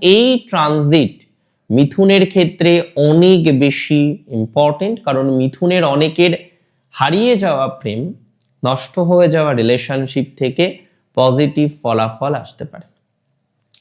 এই ট্রানজিট মিথুনের ক্ষেত্রে অনেক বেশি ইম্পর্টেন্ট কারণ মিথুনের অনেকের হারিয়ে যাওয়া প্রেম, নষ্ট হয়ে যাওয়া রিলেশনশিপ থেকে পজিটিভ ফলাফল আসতে পারে।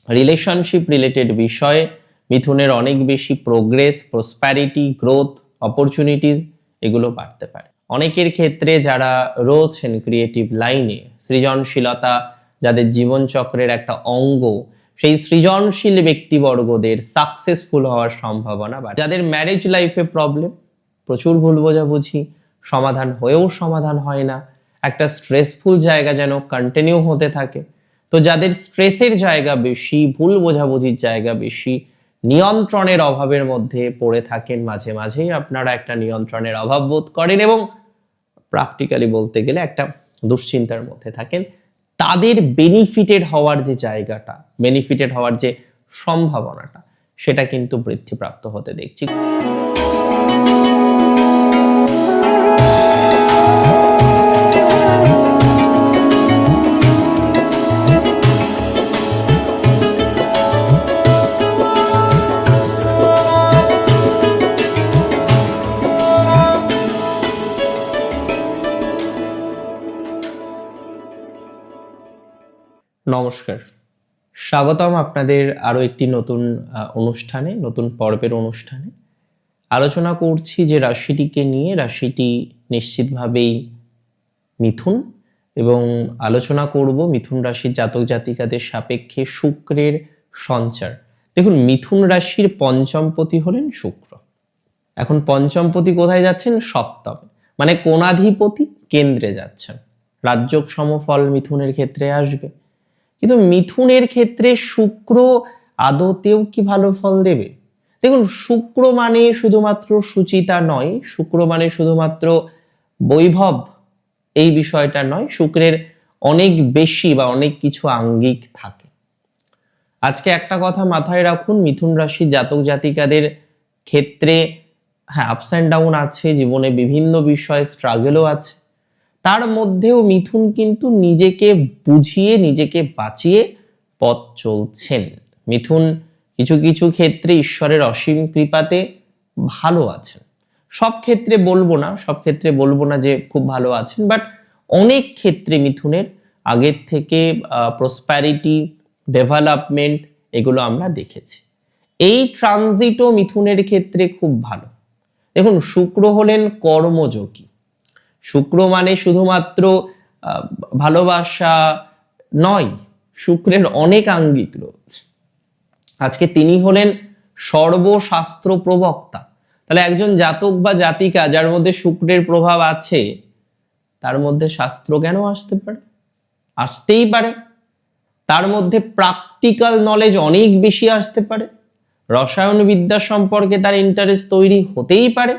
রিলেশনশিপ রিলেটেড বিষয়ে মিথুনের অনেক বেশি প্রোগ্রেস প্রসপ্যারিটি গ্রোথ অপরচুনিটিস এগুলো বাড়তে পারে। অনেকের ক্ষেত্রে যারা রয়েছেন ক্রিয়েটিভ লাইনে সৃজনশীলতা, যাদের জীবনচক্রের একটা অঙ্গ সেই সৃজনশীল ব্যক্তিবর্গদের সাকসেসফুল হওয়ার সম্ভাবনা বাড়ে। যাদের ম্যারেজ লাইফে প্রবলেম প্রচুর ভুল বোঝাবুঝি, সমাধান হয়েও সমাধান হয় না, একটা স্ট্রেসফুল জায়গা যেন কন্টিনিউ হতে থাকে। তো যাদের স্ট্রেসের জায়গা বেশি, ভুল বোঝাবুঝির জায়গা বেশি, নিয়ন্ত্রণের অভাবের মধ্যে পড়ে থাকেন মাঝে মাঝেই আপনারা একটা নিয়ন্ত্রণের অভাব বোধ করেন এবং প্র্যাকটিক্যালি বলতে গেলে একটা দুশ্চিন্তার মধ্যে থাকেন। তাদের বেনিফিটেড হওয়ার যে জায়গাটা বেনিফিটেড হওয়ার যে সম্ভাবনাটা সেটা কিন্তু বৃদ্ধিপ্রাপ্ত হতে দেখছি। নমস্কার। স্বাগতম আপনাদের আরও একটি নতুন অনুষ্ঠানে, নতুন পর্বের অনুষ্ঠানে। আলোচনা করছি যে রাশিটিকে নিয়ে। রাশিটি নিশ্চিতভাবেই মিথুন এবং আলোচনা করব মিথুন রাশির জাতক জাতিকাদের সাপেক্ষে শুক্রের সঞ্চার। দেখুন, মিথুন রাশির পঞ্চমপতি হলেন শুক্র। এখন পঞ্চমপতি কোথায় যাচ্ছেন? সপ্তমে। মানে কোনাধিপতি কেন্দ্রে যাচ্ছেন। রাজ্যক সমফল মিথুনের ক্ষেত্রে আসবে। কিন্তু মিথুনের ক্ষেত্রে শুক্র আদতেও কি ভালো ফল দেবে? দেখুন, শুক্র মানে শুধুমাত্র সুচিতা নয়, শুক্র মানে শুধুমাত্র বৈভব, এই বিষয়টা নয়, শুক্রের অনেক বেশি বা অনেক কিছু আঙ্গিক থাকে। আজকে একটা কথা মাথায় রাখুন, মিথুন রাশির জাতক জাতিকাদের ক্ষেত্রে হ্যাঁ আপস অ্যান্ড ডাউন আছে, জীবনে বিভিন্ন বিষয়ে স্ট্রাগলও আছে। তার মধ্যেও মিথুন কিন্তু নিজেকে বুঝিয়ে, নিজেকে বাঁচিয়ে পথ চলছেন। মিথুন কিছু কিছু ক্ষেত্রে ঈশ্বরের অসীম কৃপাতে ভালো আছেন। সব ক্ষেত্রে বলব না, সব ক্ষেত্রে বলব না যে খুব ভালো আছেন বাট অনেক ক্ষেত্রে মিথুনের আগের থেকে প্রসপ্যারিটি ডেভেলপমেন্ট এগুলো আমরা দেখেছি। এই ট্রানজিটও মিথুনের ক্ষেত্রে খুব ভালো। দেখুন, শুক্র হলেন কর্মযোগী। শুক্র মানে শুধুমাত্র ভালোবাসা নয়, শুক্রের অনেক আঙ্গিক রয়েছে। আজকে তিনি হলেন সর্বশাস্ত্র প্রবক্তা। তাহলে একজন জাতক বা জাতিকা যার মধ্যে শুক্রের প্রভাব আছে, তার মধ্যে শাস্ত্র কেন আসতে পারে? আসতেই পারে। তার মধ্যে প্র্যাকটিক্যাল নলেজ অনেক বেশি আসতে পারে। রসায়নবিদ্যা সম্পর্কে তার ইন্টারেস্ট তৈরি হতেই পারে।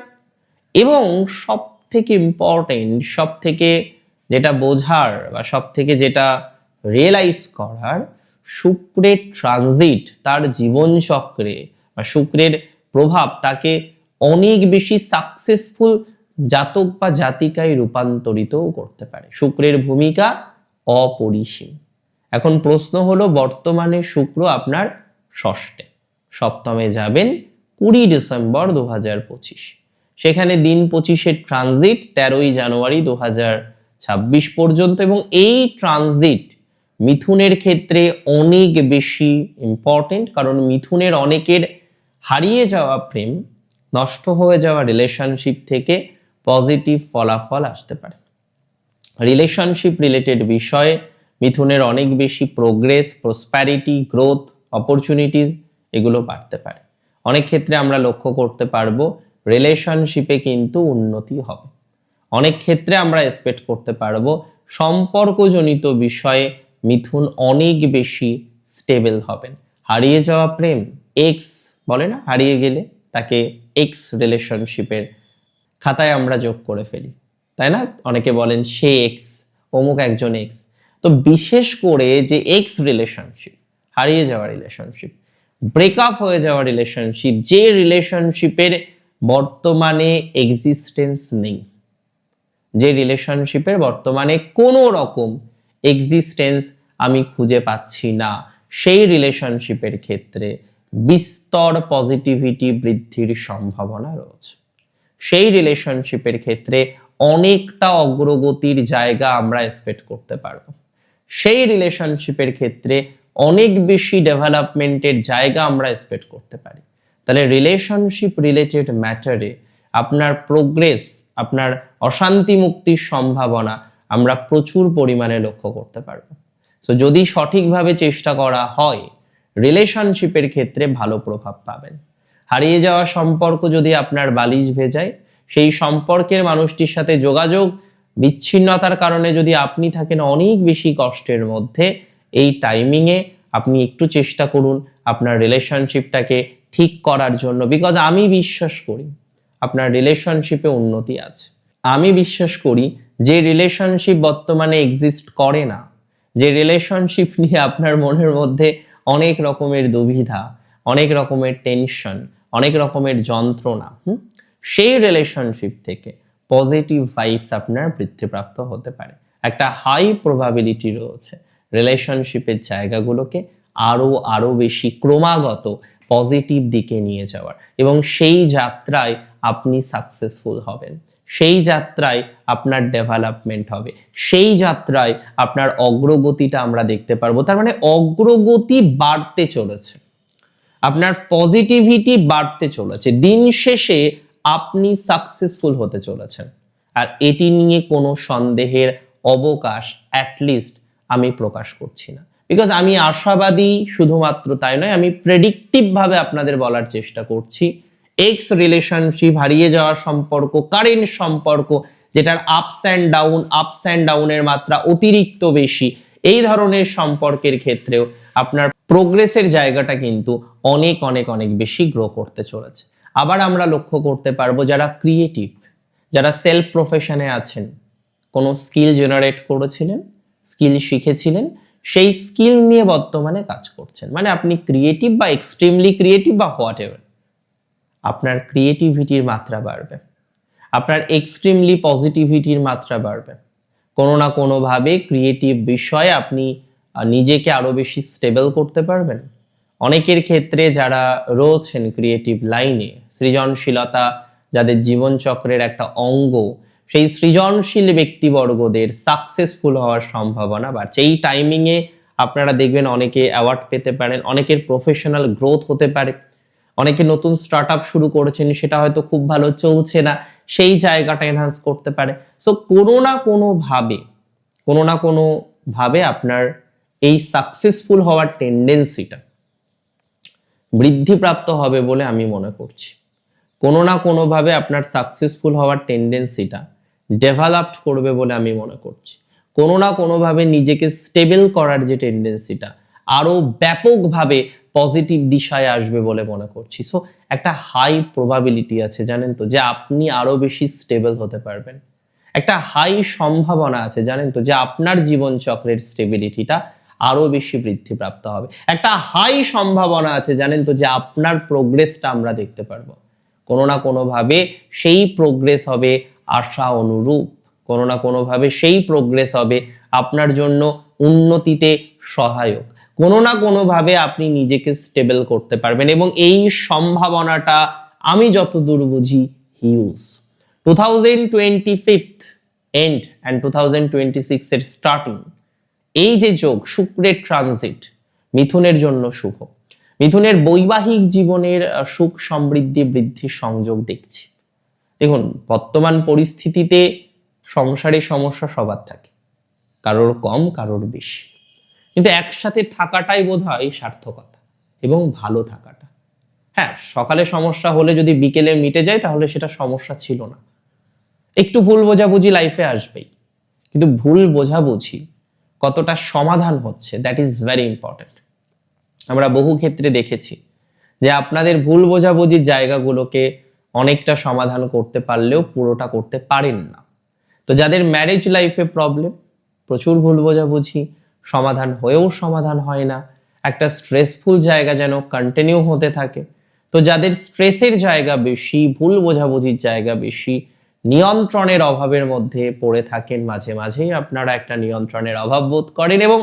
এবং সব থেকে ইম্পর্টেন্ট সব থেকে যেটা বোঝার বা সব থেকে যেটা রিয়েলাইজ করার শুক্রের ট্রানজিট তার জীবন চক্রে বা শুক্রের প্রভাব তাকে অনেক বেশি সাকসেসফুল জাতক বা জাতিকায় রূপান্তরিতও করতে পারে। শুক্রের ভূমিকা অপরিসীম। এখন প্রশ্ন হলো, বর্তমানে শুক্র আপনার ষষ্ঠে। সপ্তমে যাবেন কুড়ি ডিসেম্বর দু হাজার পঁচিশ। সেখানে দিন পঁচিশের ট্রানজিট তেরোই জানুয়ারি দু ছাব্বিশ পর্যন্ত এবং এই ট্রানজিট মিথুনের ক্ষেত্রে অনেক বেশি ইম্পর্টেন্ট কারণ মিথুনের অনেকের হারিয়ে যাওয়া প্রেম, নষ্ট হয়ে যাওয়া রিলেশনশিপ থেকে পজিটিভ ফলাফল আসতে পারে। রিলেশনশিপ রিলেটেড বিষয়ে মিথুনের অনেক বেশি প্রোগ্রেস প্রসপ্যারিটি গ্রোথ অপরচুনিটিস এগুলো বাড়তে পারে। অনেক ক্ষেত্রে আমরা লক্ষ্য করতে পারব রিলেশনশিপে কিন্তু উন্নতি হবে। অনেক ক্ষেত্রে আমরা এক্সপেক্ট করতে পারব সম্পর্কজনিত বিষয়ে মিথুন অনেক বেশি স্টেবল হবেন। হারিয়ে যাওয়া প্রেম এক্স বলে না? হারিয়ে গেলে তাকে এক্স রিলেশনশিপের খাতায় আমরা যোগ করে ফেলি। তাই না? অনেকে বলেন সে এক্স অমুক একজন এক্স তো বিশেষ করে যে এক্স রিলেশনশিপ হারিয়ে যাওয়া রিলেশনশিপ ব্রেকআপ হয়ে যাওয়া রিলেশনশিপ যে রিলেশনশিপের বর্তমানে এক্সিস্টেন্স নেই। যে রিলেশনশিপের বর্তমানে কোনো রকম এক্সিস্টেন্স আমি খুঁজে পাচ্ছি না। সেই রিলেশনশিপের ক্ষেত্রে বিস্তর পজিটিভিটি বৃদ্ধির সম্ভাবনা রয়েছে। সেই রিলেশনশিপের ক্ষেত্রে অনেকটা অগ্রগতির জায়গা আমরা এক্সপেক্ট করতে পারব। সেই রিলেশনশিপের ক্ষেত্রে অনেক বেশি ডেভেলপমেন্টের জায়গা আমরা এক্সপেক্ট করতে পারি। তাহলে রিলেশনশিপ রিলেটেড ম্যাটারে আপনার প্রোগ্রেস আপনার অশান্তি মুক্তির সম্ভাবনা আমরা প্রচুর পরিমাণে লক্ষ্য করতে পারব। সো যদি সঠিকভাবে চেষ্টা করা হয় রিলেশনশিপের ক্ষেত্রে ভালো প্রভাব পাবেন। হারিয়ে যাওয়া সম্পর্ক যদি আপনার বালিশ ভেজায়, সেই সম্পর্কের মানুষটির সাথে যোগাযোগ বিচ্ছিন্নতার কারণে যদি আপনি থাকেন অনেক বেশি কষ্টের মধ্যে, এই টাইমিংয়ে আপনি একটু চেষ্টা করুন আপনার রিলেশনশিপটাকে ঠিক করার জন্য বিকজ আমি বিশ্বাস করি আপনার রিলেশনশিপে উন্নতি আছে। আমি বিশ্বাস করি যে রিলেশনশিপ বর্তমানে এক্সিস্ট করে না, যে রিলেশনশিপ নিয়ে আপনার মনের মধ্যে অনেক রকমের দুবিধা, অনেক রকমের টেনশন অনেক রকমের যন্ত্রণা সেই রিলেশনশিপ থেকে পজিটিভ ভাইবস আপনার বৃদ্ধিপ্রাপ্ত হতে পারে। একটা হাই প্রবাবিলিটি রয়েছে রিলেশনশিপের জায়গাগুলোকে আরও আরও বেশি ক্রমাগত পজিটিভ দিকে নিয়ে যাওয়ার। এবং সেই যাত্রায় আপনি সাকসেসফুল হবেন। সেই যাত্রায় আপনার ডেভেলপমেন্ট হবে। সেই যাত্রায় আপনার অগ্রগতিটা আমরা দেখতে পারব। তার মানে অগ্রগতি বাড়তে চলেছে। আপনার পজিটিভিটি বাড়তে চলেছে। দিন শেষে আপনি সাকসেসফুল হতে চলেছেন। আর এটি নিয়ে কোনো সন্দেহের অবকাশ অ্যাটলিস্ট আমি প্রকাশ করছি না। বিকজ আমি আশাবাদী শুধুমাত্র তাই নয়, আমি প্রেডিক্টিভ ভাবে আপনাদের বলার চেষ্টা করছি। এক্স রিলেশনশিপ হারিয়ে যাওয়ার সম্পর্ক কারেন্ট সম্পর্ক, যেটার ups and down ups and ডাউনের মাত্রা অতিরিক্ত বেশি, এই ধরনের সম্পর্কের ক্ষেত্রেও আপনার প্রোগ্রেসের জায়গাটা কিন্তু অনেক অনেক অনেক বেশি গ্রো করতে চলেছে। আবার আমরা লক্ষ্য করতে পারব যারা ক্রিয়েটিভ যারা সেলফ প্রফেশনে আছেন, কোনো স্কিল জেনারেট করেছিলেন স্কিল শিখেছিলেন সেই স্কিল নিয়ে বর্তমানে কাজ করছেন। মানে আপনি ক্রিয়েটিভ বা এক্সট্রিমলি ক্রিয়েটিভ বা হোয়াট এভার আপনার ক্রিয়েটিভিটির মাত্রা বাড়বে, আপনার এক্সট্রিমলি পজিটিভিটির মাত্রা বাড়বে। কোনো না কোনোভাবে ক্রিয়েটিভ বিষয়ে আপনি নিজেকে আরও বেশি স্টেবল করতে পারবেন। অনেকের ক্ষেত্রে যারা রয়েছেন ক্রিয়েটিভ লাইনে সৃজনশীলতা যাদের জীবনচক্রের একটা অঙ্গ সেই সৃজনশীল ব্যক্তিবর্গদের সাকসেসফুল হওয়ার সম্ভাবনা বাড়ছে। এই টাইমিংয়ে আপনারা দেখবেন অনেকে অ্যাওয়ার্ড পেতে পারেন, অনেকের প্রফেশনাল গ্রোথ হতে পারে, অনেকে নতুন স্টার্ট আপ শুরু করেছেন, সেটা হয়তো খুব ভালো চলছে না, সেই জায়গাটা এনহান্স করতে পারে। সো কোনো না কোনো ভাবে কোনো না কোনো ভাবে আপনার এই সাকসেসফুল হওয়ার টেন্ডেন্সিটা বৃদ্ধিপ্রাপ্ত হবে বলে আমি মনে করছি। কোনো না কোনোভাবে আপনার সাকসেসফুল হওয়ার টেন্ডেন্সিটা ডেভেলপড করবে বলে আমি মনে করছি। কোনো না কোনোভাবে নিজেকে স্টেবল করার যে টেন্ডেন্সিটা আরও ব্যাপকভাবে পজিটিভ দিশায় আসবে বলে মনে করছি। সো একটা হাই প্রবাবিলিটি আছে, জানেন তো, যে আপনি আরও বেশি স্টেবল হতে পারবেন। একটা হাই সম্ভাবনা আছে, জানেন তো, যে আপনার জীবনচক্রের স্টেবিলিটিটা আরও বেশি বৃদ্ধিপ্রাপ্ত হবে। একটা হাই সম্ভাবনা আছে, জানেন তো, যে আপনার প্রোগ্রেসটা আমরা দেখতে পারব। কোনো না কোনোভাবে সেই প্রোগ্রেস হবে আশা অনুরূপ। কোনো না কোনোভাবে সেই প্রোগ্রেস হবে আপনার জন্য উন্নতিতে সহায়ক। কোনো না কোনোভাবে আপনি নিজেকে স্টেবল করতে পারবেন এবং এই সম্ভাবনাটা আমি যতদূর বুঝি huge two thousand twenty fifth end and two thousand twenty সিক্সের স্টার্টিং এই যে যোগ, শুক্রের ট্রানজিট মিথুনের জন্য শুভ। মিথুনের বৈবাহিক জীবনের সুখ সমৃদ্ধি বৃদ্ধির সংযোগ দেখছি। দেখুন, বর্তমান পরিস্থিতিতে সংসারে সমস্যা সবার থাকে। কারোর কম, কারোর বেশি। কিন্তু একসাথে থাকাটাই বোধ হয় সার্থকতা এবং ভালো থাকাটা। হ্যাঁ সকালে সমস্যা হলে যদি বিকেলে মিটে যায়, তাহলে সেটা সমস্যা ছিল না। একটু ভুল বোঝাবুঝি লাইফে আসবেই। কিন্তু ভুল বোঝাবুঝি কতটা সমাধান হচ্ছে দ্যাট ইজ ভেরি ইম্পর্ট্যান্ট আমরা বহু ক্ষেত্রে দেখেছি যে আপনাদের ভুল বোঝাবুঝির জায়গাগুলোকে অনেকটা সমাধান করতে পারলেও পুরোটা করতে পারেন না। তো যাদের ম্যারেজ লাইফে প্রবলেম প্রচুর ভুল বোঝাবুঝি, সমাধান হয়েও সমাধান হয় না, একটা স্ট্রেসফুল জায়গা যেন কন্টিনিউ হতে থাকে। তো যাদের স্ট্রেসের জায়গা বেশি, ভুল বোঝাবুঝির জায়গা বেশি, নিয়ন্ত্রণের অভাবের মধ্যে পড়ে থাকেন, মাঝে মাঝেই আপনারা একটা নিয়ন্ত্রণের অভাব বোধ করেন এবং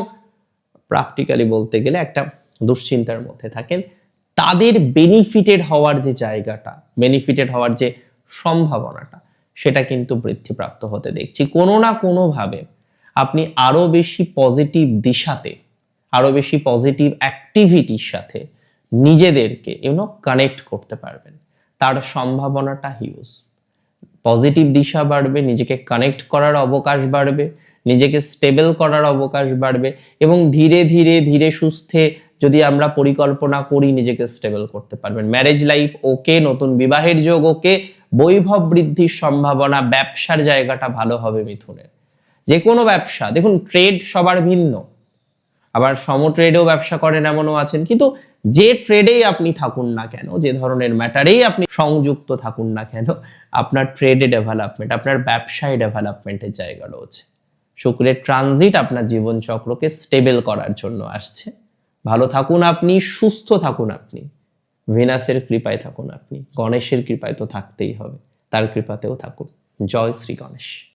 প্র্যাকটিক্যালি বলতে গেলে একটা দুশ্চিন্তার মধ্যে থাকেন। তাদের বেনিফিটেড হওয়ার যে জায়গাটা বেনিফিটেড হওয়ার যে সম্ভাবনাটা, সেটা কিন্তু বৃদ্ধিপ্রাপ্ত হতে দেখছি। কোনো না কোনোভাবে আপনি আরও বেশি পজিটিভ দিশাতে, আরও বেশি পজিটিভ অ্যাক্টিভিটির সাথে নিজেদেরকে ইউনো কানেক্ট করতে পারবেন। তার সম্ভাবনাটা হিউজ পজিটিভ দিশা বাড়বে, নিজেকে কানেক্ট করার অবকাশ বাড়বে, নিজেকে স্টেবল করার অবকাশ বাড়বে এবং ধীরে ধীরে ধীরে সুস্থে যদি আমরা পরিকল্পনা করি নিজেকে স্টেবল করতে পারবেন। ম্যারেজ লাইফ ওকে নতুন বিবাহের যোগ ওকে বৈভব বৃদ্ধির সম্ভাবনা, ব্যবসার জায়গাটা ভালো হবে মিথুনের। যে কোনো ব্যবসা, দেখুন ট্রেড সবার ভিন্ন। আবার সম ট্রেডেও ব্যবসা করেন এমনও আছেন, কিন্তু যে ট্রেডেই আপনি থাকুন না কেন, যে ধরনের ম্যাটারেই আপনি সংযুক্ত থাকুন না কেন, আপনার ট্রেডে ডেভেলপমেন্ট আপনার ব্যবসায় ডেভেলপমেন্টের জায়গা রয়েছে। শুক্রের ট্রানজিট আপনার জীবনচক্রকে স্টেবল করার জন্য আসছে। ভালো থাকুন আপনি, সুস্থ থাকুন আপনি। ভেনাসের কৃপায় থাকুন আপনি। গণেশের কৃপায় তো থাকতেই হবে, তার কৃপাতেও থাকুন। জয় শ্রী গণেশ।